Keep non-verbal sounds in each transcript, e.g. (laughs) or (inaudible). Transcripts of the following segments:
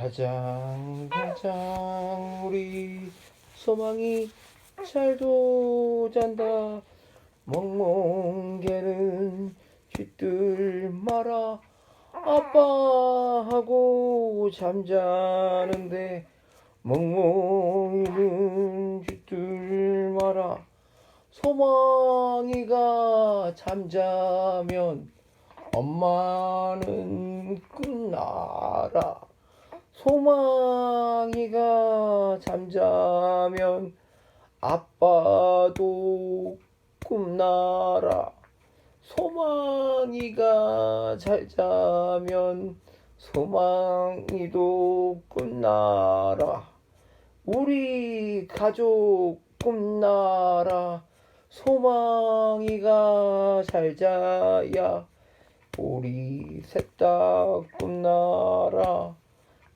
자장 자장 우리 소망이 잘도 잔다. 멍멍개는 쥐들 마라 아빠하고 잠자는데 멍멍이는 쥐들 마라 소망이가 잠자면 엄마는 끝나라 소망이가 잠자면 아빠도 꿈나라. 소망이가 잘 자면 소망이도 꿈나라. 우리 가족 꿈나라. 소망이가 잘 자야 우리 셋 다 꿈나라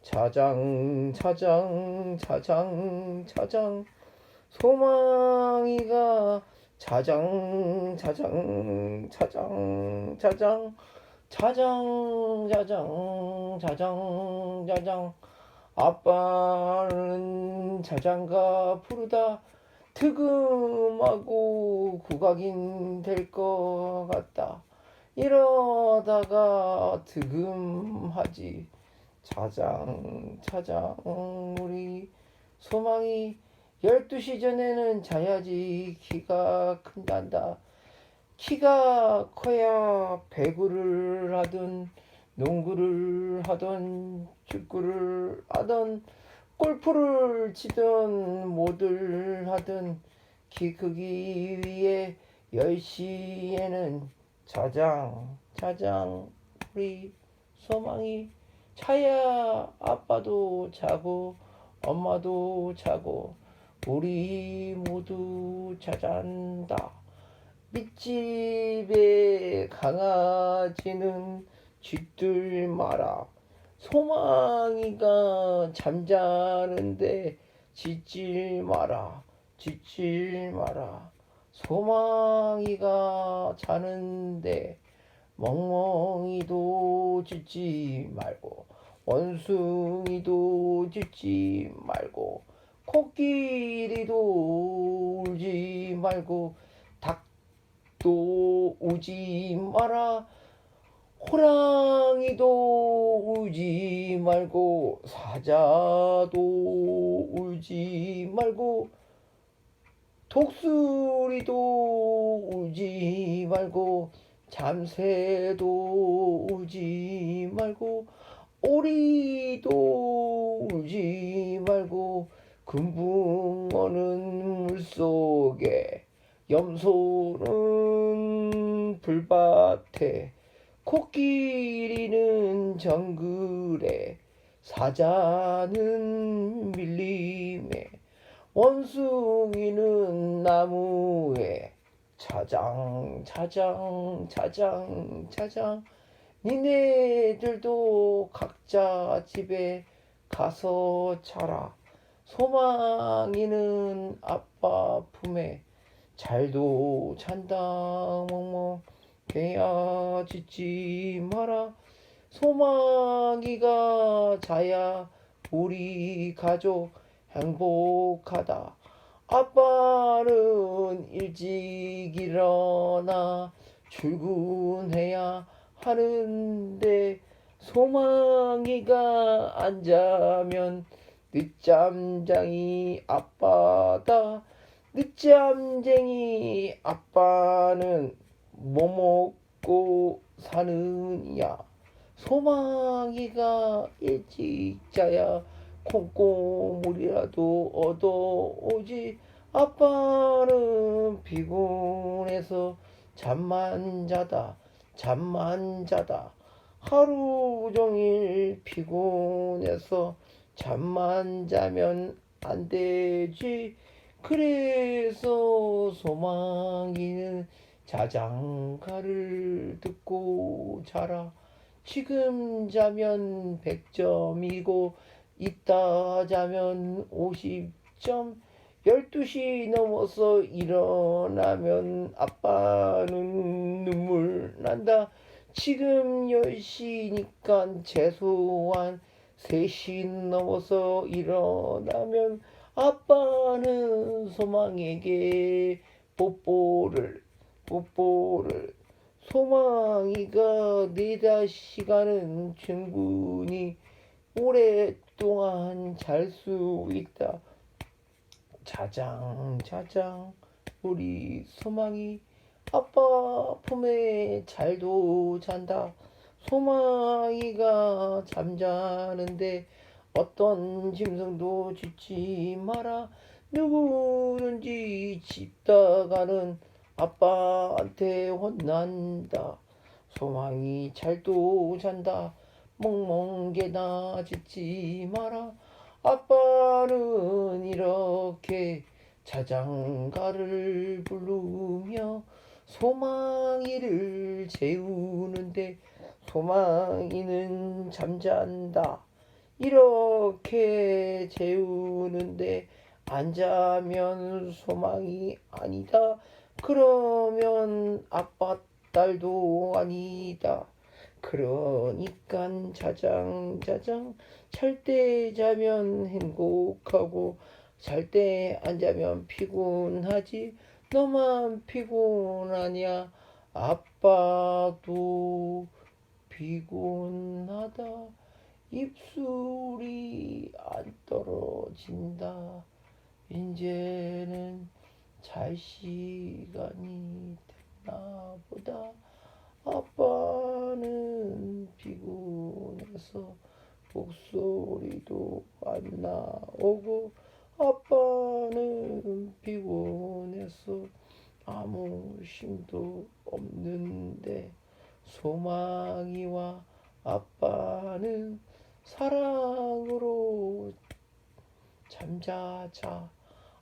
자장 자장 자장 자장. 소망이가 자장 자장 자장 자장. 자장 자장 자장 자장. 아빠는 자장가 부르다. 트금하고 국악인 될 것 같다. 이러다가 득음하지 자장 자장 우리 소망이 12시 전에는 자야지 키가 큰단다. 키가 커야 배구를 하든 농구를 하던 축구를 하던 골프를 치던 뭐들 하든 키 크기 위해 10시에는 자장 자장 우리 소망이 차야 아빠도 자고 엄마도 자고 우리 모두 자잔다. 밑집에 강아지는 쥐들 마라. 소망이가 잠자는데 짖질 마라. 짖질 마라. 소망이가 자는데 멍멍이도 짖지 말고 원숭이도 짖지 말고 코끼리도 울지 말고 닭도 우지 마라 호랑이도 울지 말고 사자도 울지 말고 독수리도 울지 말고 잠새도 울지 말고 오리도 울지 말고 금붕어는 물속에 염소는 불밭에 코끼리는 정글에 사자는 밀림에 원숭이는 나무에 자장 자장 자장 자장. 니네들도 각자 집에 가서 자라. 소망이는 아빠 품에. 잘도 잔다 멍멍. 개야 짖지 마라. 소망이가 자야 우리 가족 행복하다 아빠는 일찍 일어나 출근해야 하는데 소망이가 안 자면 늦잠장이 아빠다. 늦잠쟁이 아빠는 뭐 먹고 사느냐? 소망이가 일찍 자야 콩고물이라도 얻어오지. 아빠는 피곤해서 잠만 자다 잠만 자다. 하루 종일 피곤해서 잠만 자면 안 되지. 그래서 소망이는 자장가를 듣고 자라. 지금 자면 100점이고 이따 자면 50점 12시 넘어서 일어나면 아빠는 눈물 난다. 지금 10시니까 최소한 셋이 넘어서 일어나면 아빠는 소망에게 뽀뽀를 뽀뽀를. 소망이가 네다 시간은 충분히 오랫동안 잘 수 있다. 자장 자장 우리 소망이 아빠 품에 잘도 잔다. 소망이가 잠자는데 어떤 짐승도 짓지 마라. 누구든지 짚다가는 아빠한테 혼난다. 소망이 잘도 잔다. 멍멍개나 짖지 마라. 아빠는 이렇게 자장가를 부르며 소망이를 재우는데 소망이는 잠잔다. 이렇게 재우는데 안 자면 소망이 아니다. 그러면 아빠 딸도 아니다. 그러니까 자장 자장. 잘 때 자면 행복하고 잘 때 안 자면 피곤하지. 너만 피곤하냐? 아빠도 피곤하다. 입술이 안 떨어진다. 이제는 잘 시간이 됐나 보다 아빠는 피곤해서 목소리도 안 나오고 아빠는 피곤해서 아무 힘도 없는데 소망이와 아빠는 사랑으로 잠자자.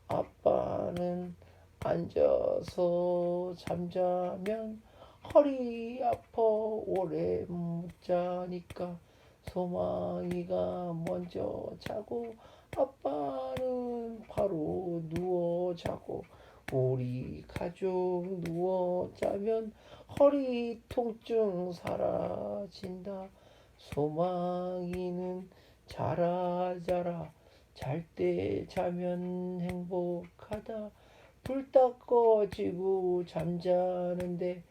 아빠는 앉아서 잠자면 허리 아파 오래 못 자니까. 소망이가 먼저 자고 아빠는 바로 누워 자고. 우리 가족 누워 자면 허리 통증 사라진다. 소망이는 자라 자라. 잘 때 자면 행복하다. 불딱 꺼지고 잠자는데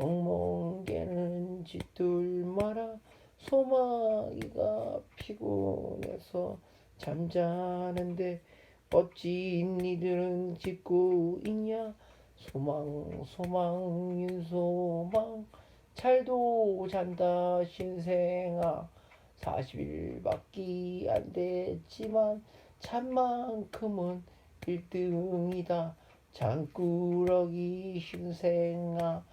멍멍개는 짖들 마라. 소망이가 피곤해서 잠자는데 어찌 니들은 짖고 있냐? 소망 소망 윤소망. 잘도 잔다 신생아. 40일밖에 안 됐지만 잔만큼은 1등이다. 장꾸러기 신생아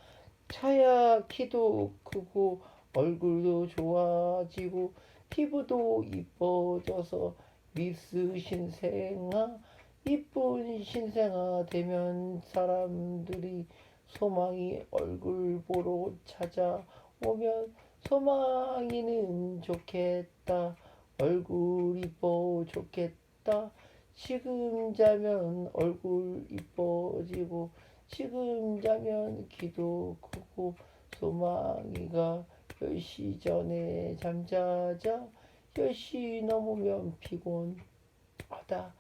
차야 키도 크고 얼굴도 좋아지고 피부도 이뻐져서 미스 신생아 이쁜 신생아 되면 사람들이 소망이 얼굴 보러 찾아오면 소망이는 좋겠다 얼굴 이뻐 좋겠다. 지금 자면 얼굴 이뻐지고 지금 자면 키도 크고 소망이가 10시 전에 잠자자 10시 넘으면 피곤하다.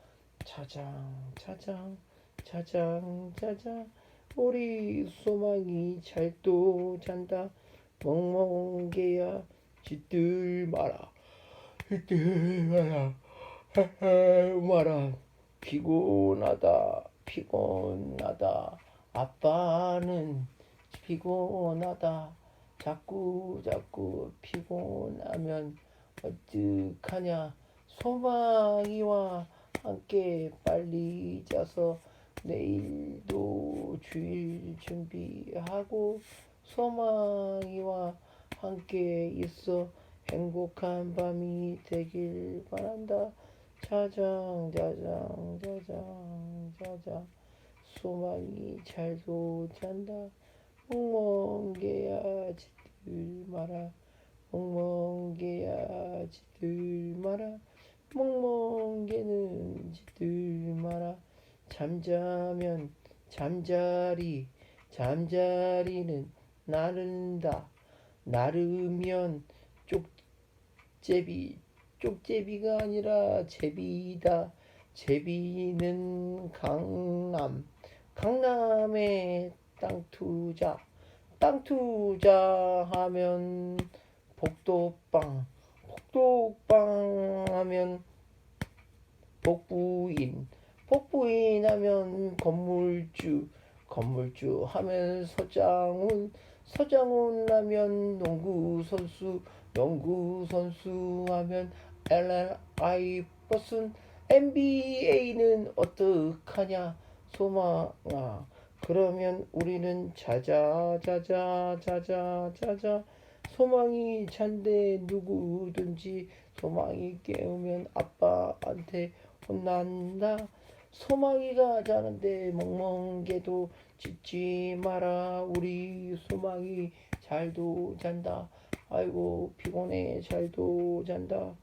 자장 자장 자장 자장. 우리 소망이 잘도 잔다. 멍멍개야. 짖들 마라. 짖들 마라. (laughs) 마라. 피곤하다. 피곤하다 아빠는 피곤하다. 자꾸 자꾸 피곤하면 어떡하냐. 소망이와 함께 빨리 자서 내일도 주일 준비하고 소망이와 함께 있어 행복한 밤이 되길 바란다. 자장 자장 자장 자장 소망이 잘도 잔다. 멍멍개야 짖들 마라. 멍멍개야 짖들 마라. 멍멍개는 짖들 마라. 잠자면 잠자리 잠자리는 나른다. 나르면 쪽제비 쪽제비가 아니라 제비다. 제비는 강남. 강남에 땅 투자. 땅 투자하면 복도빵. 복도빵 하면 복부인. 복부인 하면 건물주. 건물주 하면 서장훈. 서장훈 하면 농구 선수. 농구 선수 하면 LNI 버슨 NBA는 어떡하냐 소망아 그러면 우리는 자자 자자 자자 자자. 소망이 잔데 누구든지 소망이 깨우면 아빠한테 혼난다. 소망이가 자는데 멍멍개도 짖지 마라. 우리 소망이 잘도 잔다. 아이고 피곤해 잘도 잔다